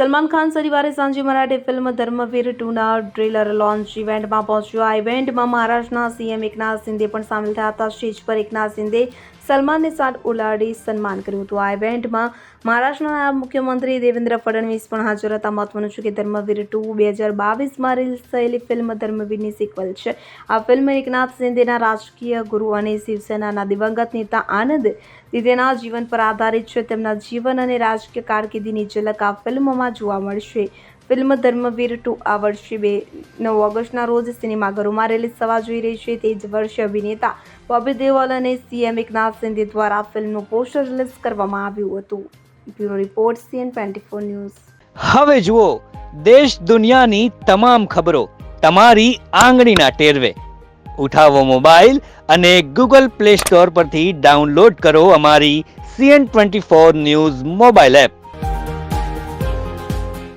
સલમાન ખાન શનિવારે સાંજે મરાઠી ફિલ્મ ધર્મવીર ટુના ટ્રેલર લોન્ચ ઇવેન્ટમાં પહોંચ્યો. આ ઇવેન્ટમાં મહારાષ્ટ્રના સીએમ એકનાથ શિંદે પણ સામેલ થયા હતા. સ્ટેજ પર એકનાથ શિંદે સલમાનને સાટ ઉલાડી સન્માન કર્યું હતું. આ ઇવેન્ટમાં મહારાષ્ટ્રના મુખ્યમંત્રી દેવેન્દ્ર ફડણવીસ પણ હાજર હતા. મહત્વનું છે કે ધર્મવીર ટુ બે હજાર બાવીસમાં રિલીઝ થયેલી ફિલ્મ ધર્મવીરની સિક્વલ છે. આ ફિલ્મ એકનાથ શિંદેના રાજકીય ગુરુ અને શિવસેનાના દિવંગત નેતા આનંદ શિંદેના જીવન પર આધારિત છે. તેમના જીવન અને રાજકીય કારકિર્દીની ઝલક આ ફિલ્મમાં જોવા મળશે. ફિલ્મ ધર્મવીર ટુ આ વર્ષે બે, નવ ઓગસ્ટના રોજ સિનેમાઘરોમાં રિલીઝ થવા જઈ રહી છે. તે જ વર્ષે અભિનેતા બોબી દેવલ અને સીએમ એકનાથ શિંદે દ્વારા ફિલ્મનું પોસ્ટર રિલીઝ કરવામાં આવ્યું હતું. Bureau report CN twenty four news. હવે જુઓ, દેશ દુનિયાની તમામ ખબરો તમારી આંગળીના ટેરવે. ઉઠાવો મોબાઈલ અને ગૂગલ પ્લે સ્ટોર પરથી ડાઉનલોડ કરો અમારી CN twenty four news mobile app.